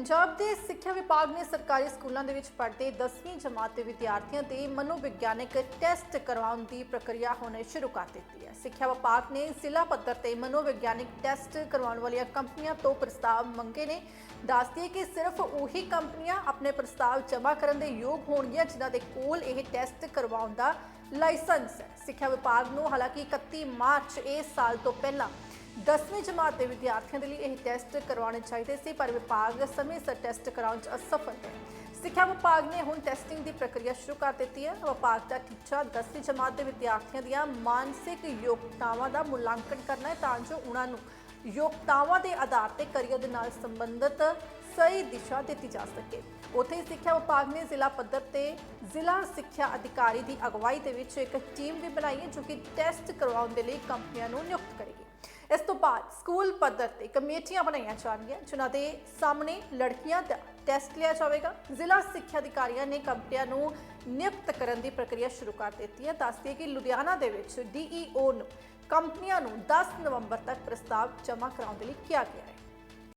ਪੰਜਾਬ ਦੇ ਸਿੱਖਿਆ ਵਿਭਾਗ ਨੇ ਸਰਕਾਰੀ ਸਕੂਲਾਂ ਦੇ ਵਿੱਚ ਪੜ੍ਹਦੇ 10ਵੀਂ ਜਮਾਤ ਦੇ ਵਿਦਿਆਰਥੀਆਂ ਦੇ ਮਨੋਵਿਗਿਆਨਕ ਟੈਸਟ ਕਰਵਾਉਣ ਦੀ ਪ੍ਰਕਿਰਿਆ ਹੁਣ ਸ਼ੁਰੂ ਕਰ ਦਿੱਤੀ ਹੈ। ਸਿੱਖਿਆ ਵਿਭਾਗ ਨੇ ਜ਼ਿਲ੍ਹਾ ਪੱਧਰ ਤੇ ਮਨੋਵਿਗਿਆਨਕ ਟੈਸਟ ਕਰਵਾਉਣ ਵਾਲੀਆਂ ਕੰਪਨੀਆਂ ਤੋਂ ਪ੍ਰਸਤਾਵ ਮੰਗੇ ਨੇ। ਦੱਸਦੀ ਹੈ ਕਿ ਸਿਰਫ ਉਹੀ ਕੰਪਨੀਆਂ ਆਪਣੇ ਪ੍ਰਸਤਾਵ ਜਮ੍ਹਾਂ ਕਰਨ ਦੇ ਯੋਗ ਹੋਣਗੀਆਂ ਜਿਨ੍ਹਾਂ ਦੇ ਕੋਲ ਇਹ ਟੈਸਟ ਕਰਵਾਉਣ ਦਾ ਲਾਇਸੈਂਸ ਹੈ। ਸਿੱਖਿਆ ਵਿਭਾਗ ਨੂੰ ਹਾਲਾਂਕਿ 31 ਮਾਰਚ ਇਸ ਸਾਲ ਤੋਂ ਪਹਿਲਾਂ 10ਵੀਂ ਜਮਾਤ ਦੇ ਵਿਦਿਆਰਥੀਆਂ ਦੇ ਲਈ ਇਹ ਟੈਸਟ ਕਰਵਾਉਣੇ ਚਾਹੀਦੇ ਸੀ, ਪਰ ਵਿਭਾਗ ਸਮੇਂ ਸਿਰ ਟੈਸਟ ਕਰਾਉਣ 'ਚ ਅਸਫਲ ਹੈ। ਸਿੱਖਿਆ ਵਿਭਾਗ ਨੇ ਹੁਣ ਟੈਸਟਿੰਗ ਦੀ ਪ੍ਰਕਿਰਿਆ ਸ਼ੁਰੂ ਕਰ ਦਿੱਤੀ ਹੈ। ਵਿਭਾਗ ਦਾ ਟੀਚਾ 10ਵੀਂ ਜਮਾਤ ਦੇ ਵਿਦਿਆਰਥੀਆਂ ਦੀਆਂ ਮਾਨਸਿਕ ਯੋਗਤਾਵਾਂ ਦਾ ਮੁਲਾਂਕਣ ਕਰਨਾ ਹੈ, ਤਾਂ ਜੋ ਉਹਨਾਂ ਨੂੰ ਯੋਗਤਾਵਾਂ ਦੇ ਆਧਾਰ ਤੇ ਕਰੀਅਰ ਦੇ ਨਾਲ ਸੰਬੰਧਿਤ ਸਹੀ ਦਿਸ਼ਾ ਦਿੱਤੀ ਜਾ ਸਕੇ। ਉੱਥੇ ਹੀ ਸਿੱਖਿਆ ਵਿਭਾਗ ਨੇ ਜ਼ਿਲ੍ਹਾ ਪੱਧਰ ਤੇ ਜ਼ਿਲ੍ਹਾ ਸਿੱਖਿਆ ਅਧਿਕਾਰੀ ਦੀ ਅਗਵਾਈ ਦੇ ਵਿੱਚ ਇੱਕ ਟੀਮ ਵੀ ਬਣਾਈ ਹੈ, ਜੋ ਕਿ ਟੈਸਟ ਕਰਵਾਉਣ ਦੇ ਲਈ ਕੰਪਨੀਆਂ ਨੂੰ ਨਿਯੁਕਤ ਕਰੇਗੀ। ਬਾਅਦ ਸਕੂਲ ਪੱਧਰ ਤੇ ਕਮੇਟੀਆਂ ਬਣਾਈਆਂ ਜਾਣਗੀਆਂ, ਜਿਨ੍ਹਾਂ ਦੇ ਸਾਹਮਣੇ ਲੜਕੀਆਂ ਦਾ ਟੈਸਟ ਲਿਆ ਜਾਵੇਗਾ। ਜ਼ਿਲ੍ਹਾ ਸਿੱਖਿਆ ਅਧਿਕਾਰੀਆਂ ਨੇ ਕੰਪਨੀਆਂ ਨੂੰ ਨਿਯੁਕਤ ਕਰਨ ਦੀ ਪ੍ਰਕਿਰਿਆ ਸ਼ੁਰੂ ਕਰ ਦਿੱਤੀ ਹੈ। ਦੱਸਦੀ ਕਿ ਲੁਧਿਆਣਾ ਦੇ ਵਿੱਚ ਡੀਈਓ ਨੂੰ ਕੰਪਨੀਆਂ ਨੂੰ 10 ਨਵੰਬਰ ਤੱਕ ਪ੍ਰਸਤਾਵ ਜਮ੍ਹਾਂ ਕਰਾਉਣ ਦੇ ਲਈ ਕਿਹਾ ਗਿਆ ਹੈ।